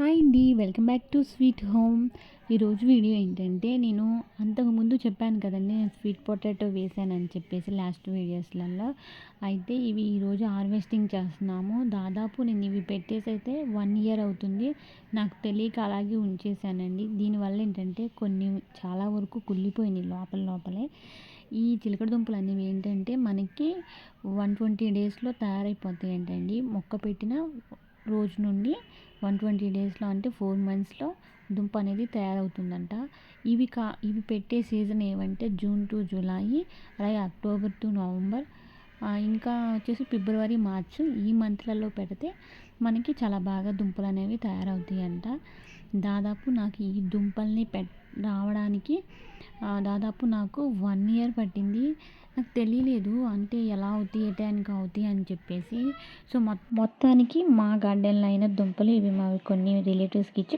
Hi అండి welcome back to sweet home. ఈరోజు video ఏంటంటే నేను అంతకుముందు చెప్పాను కదండి నేను స్వీట్ పొటాటో వేసానని చెప్పేసి లాస్ట్ వీడియోస్లలో. అయితే ఇవి ఈరోజు హార్వెస్టింగ్ చేస్తున్నాము. దాదాపు నేను ఇవి పెట్టేసి అయితే వన్ ఇయర్ అవుతుంది. నాకు తెలియక అలాగే ఉంచేసానండి. దీనివల్ల ఏంటంటే కొన్ని చాలా వరకు కుళ్ళిపోయినాయి లోపల లోపలే. ఈ చిలకడ దుంపలు అనేవి ఏంటంటే మనకి వన్ ట్వంటీ డేస్లో తయారైపోతాయి ఏంటండి మొక్క పెట్టిన రోజు నుండి వన్ ట్వంటీ డేస్లో అంటే ఫోర్ మంత్స్లో దుంప అనేది తయారవుతుందంట. ఇవి కా ఇవి పెట్టే సీజన్ ఏమంటే జూన్ టు జూలై అలాగే అక్టోబర్ టు నవంబర్. ఇంకా వచ్చేసి ఫిబ్రవరి మార్చ్ ఈ మంత్లలో పెడితే మనకి చాలా బాగా దుంపలు అనేవి తయారవుతాయి అంట దాదాపు నాకు ఈ దుంపల్ని పెట్ రావడానికి దాదాపు నాకు వన్ ఇయర్ పట్టింది. నాకు తెలియలేదు అంటే ఎలా అవుతాయి ఏ టైంకి అవుతాయి అని చెప్పేసి. సో మొత్తానికి మా గార్డెన్లో అయిన దుంపలు ఇవి మావి కొన్ని రిలేటివ్స్కి ఇచ్చి